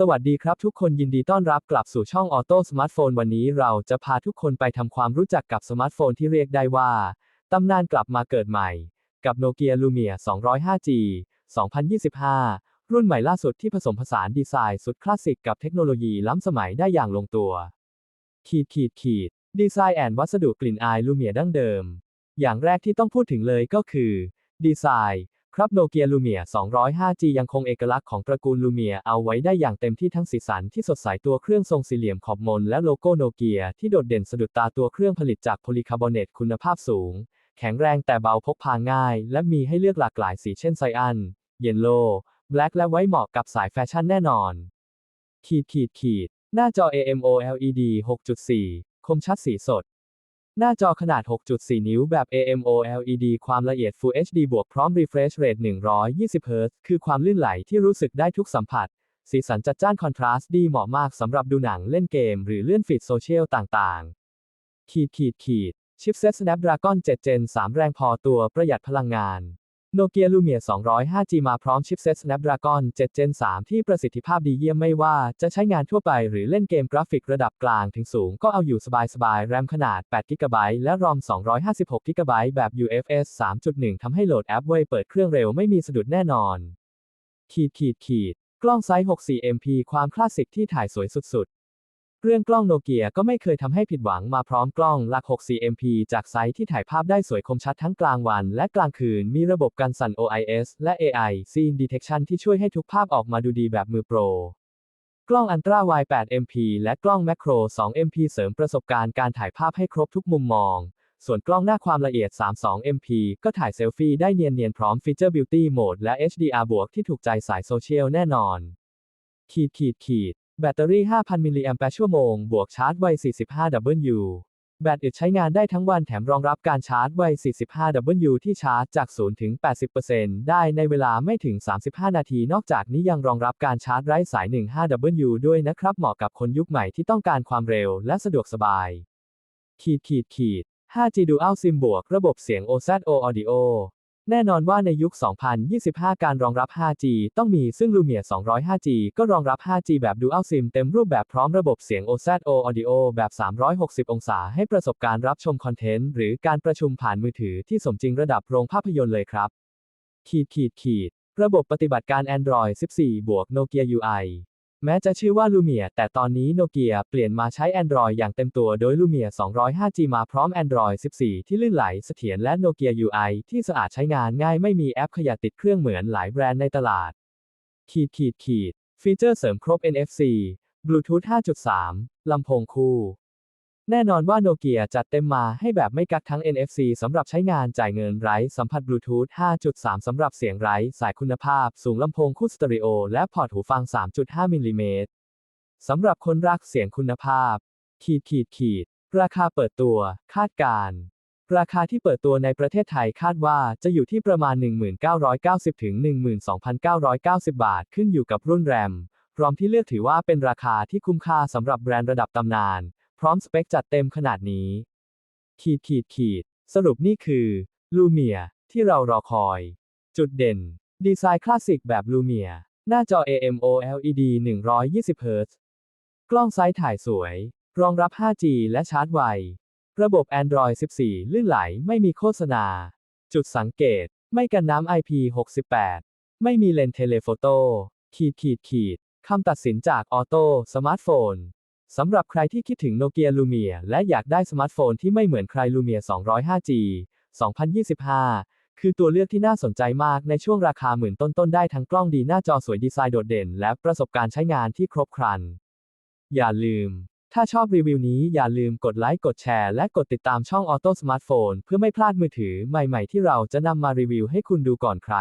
สวัสดีครับทุกคนยินดีต้อนรับกลับสู่ช่องออโต้สมาร์ทโฟนวันนี้เราจะพาทุกคนไปทำความรู้จักกับสมาร์ทโฟนที่เรียกได้ว่า ตำนานกลับมาเกิดใหม่ กับโนเกียลูเมีย 205G 2025 รุ่นใหม่ล่าสุดที่ผสมผสานดีไซน์สุดคลาสสิกกับเทคโนโลยีล้ำสมัยได้อย่างลงตัว ขีดขีดขีด ดีไซน์แอนวัสดุกลิ่นอายลูเมียดั้งเดิม อย่างแรกที่ต้องพูดถึงเลยก็คือ ดีไซน์ ครับโนเกียลูเมีย 205G ยังคงเอกลักษณ์ของตระกูลลูเมียเอาไว้ได้อย่างเต็มที่ทั้งสีสันที่สดใสตัวเครื่องทรงสี่เหลี่ยมขอบมนและโลโก้โนเกียที่โดดเด่นสะดุดตาตัวเครื่องผลิตจากโพลีคาร์บอเนตคุณภาพสูง แข็งแรงแต่เบาพกพาง่าย และมีให้เลือกหลากหลายสีเช่นไซอัน เยลโล่แบล็กและไว้เหมาะกับสายแฟชั่นแน่นอน ขีดขีดขีดหน้าจอ AMOLED 6.4 คมชัดสีสด หน้าจอขนาด 6.4 นิ้วแบบ AMOLED ความละเอียด Full HD บวกพร้อม Refresh Rate 120 Hz คือความลื่นไหลที่รู้สึกได้ทุกสัมผัส สีสันจัดจ้านคอนทราสต์ดีเหมาะมากสำหรับดูหนังเล่นเกม หรือเลื่อนฟีดโซเชียลต่างๆ ขีดขีดขีดชิปเซ็ต Snapdragon 7 Gen 3 แรงพอตัวประหยัดพลังงาน โนเกียลูเมีย 205G มาพร้อมชิปเซ็ต Snapdragon 7 Gen 3 ที่ประสิทธิภาพดีเยี่ยมไม่ว่าจะใช้งานทั่วไปหรือเล่นเกมกราฟิกระดับกลางถึงสูงก็เอาอยู่สบายๆ แรมขนาด 8 g b และรอม256 g b แบบ UFS 3.1 ทำให้โหลดแอปไว้เปิดเครื่องเร็วไม่มีสะดุดแน่นอน ขีดขีดขีดกล้องไซส์ 64 MP ความคลาสสิกที่ถ่ายสวยสุด เรื่องกล้องโนเกียก็ไม่เคยทำให้ผิดหวังมาพร้อมกล้องหลัก64 MP จากไซส์ที่ถ่ายภาพได้สวยคมชัดทั้งกลางวันและกลางคืน มีระบบกันสั่น OIS และ AI Scene Detection ที่ช่วยให้ทุกภาพออกมาดูดีแบบมือโปร กล้องอันตราไวด์8 MP และกล้องแมคโคร2 MP เสริมประสบการณ์การถ่ายภาพให้ครบทุกมุมมอง ส่วนกล้องหน้าความละเอียด 32 MP ก็ถ่ายเซลฟี่ได้เนียนๆพร้อมฟีเจอร์ Beauty Mode และ HDR บวกที่ถูกใจสายโซเชียลแน่นอน ขีดขีดขีด แบตเตอรี่ 5,000 มิลลิแอมป์ชั่วโมง บวกชาร์จไว 45W แบตอึดใช้งานได้ทั้งวันแถมรองรับการชาร์จไว 45W ที่ชาร์จจาก 0 ถึง 80%ได้ในเวลาไม่ถึง 35 นาที นอกจากนี้ยังรองรับการชาร์จไร้สาย 15W ด้วยนะครับ เหมาะกับคนยุคใหม่ที่ต้องการความเร็วและสะดวกสบาย ขีดขีดขีด 5G Dual SIM บวก ระบบเสียง OZO Audio แน่นอนว่าในยุค 2025 การรองรับ 5G ต้องมี ซึ่ง Lumia 205G ก็รองรับ 5G แบบ Dual SIM เต็มรูปแบบพร้อมระบบเสียง OZO Audio แบบ 360 องศา ให้ประสบการณ์รับชมคอนเทนต์ หรือการประชุมผ่านมือถือที่สมจริงระดับโรงภาพยนตร์เลยครับ ขีดขีดขีด ระบบปฏิบัติการ Android 14 บวก Nokia UI แม้จะชื่อว่า Lumia แต่ตอนนี้โนเกียเปลี่ยนมาใช้ Android อย่างเต็มตัวโดย Lumia 205G มาพร้อม Android 14 ที่ลื่นไหลเสถียรและ Nokia UI ที่สะอาดใช้งานง่ายไม่มีแอปขยะติดเครื่องเหมือนหลายแบรนด์ในตลาด ขีดขีดขีด ฟีเจอร์เสริมครบ NFC Bluetooth 5.3 ลำโพงคู่ แน่นอนว่าโนเกียจัดเต็มมาให้แบบไม่กักทั้ง NFC สำหรับใช้งานจ่ายเงินไร้สัมผัสบลูทูธ 5.3 สำหรับเสียงไร้สายคุณภาพ สูงลำโพงคู่สเตอริโอ และพอร์ตหูฟัง 3.5 มิลลิเมตรสำหรับคนรักเสียงคุณภาพ ขีดขีดขีด ราคาเปิดตัว คาดการณ์ราคาที่เปิดตัวในประเทศไทยคาดว่าจะอยู่ที่ประมาณ 1990 ถึง 12,990 บาท ขึ้นอยู่กับรุ่นแรม พร้อมที่เลือกถือว่าเป็นราคาที่คุ้มค่าสำหรับแบรนด์ระดับตำนาน พร้อมสเปคจัดเต็มขนาดนี้ ขีดขีดขีด สรุปนี่คือลูเมียที่เรารอคอย จุดเด่น ดีไซน์คลาสสิกแบบลูเมียหน้าจอ AMOLED 120 Hz กล้องไซส์ถ่ายสวย รองรับ 5G และชาร์จไว ระบบ Android 14 ลื่นไหลไม่มีโฆษณา จุดสังเกต ไม่กันน้ำ IP68 ไม่มีเลนส์เทเลโฟโต้ ขีดขีดขีด คำตัดสินจากออโต้สมาร์ทโฟน สำหรับใครที่คิดถึงโนเกียลูเมียและอยากได้สมาร์ทโฟนที่ไม่เหมือนใครลูเมีย 205G 2025 คือตัวเลือกที่น่าสนใจมากในช่วงราคาหมื่นต้นๆ ได้ทั้งกล้องดีหน้าจอสวยดีไซน์โดดเด่น และประสบการณ์ใช้งานที่ครบครัน อย่าลืม ถ้าชอบรีวิวนี้อย่าลืมกดไลค์ กดแชร์ และกดติดตามช่องออโต้สมาร์ทโฟนเพื่อไม่พลาดมือถือใหม่ๆ ที่เราจะนำมารีวิวให้คุณดูก่อนใคร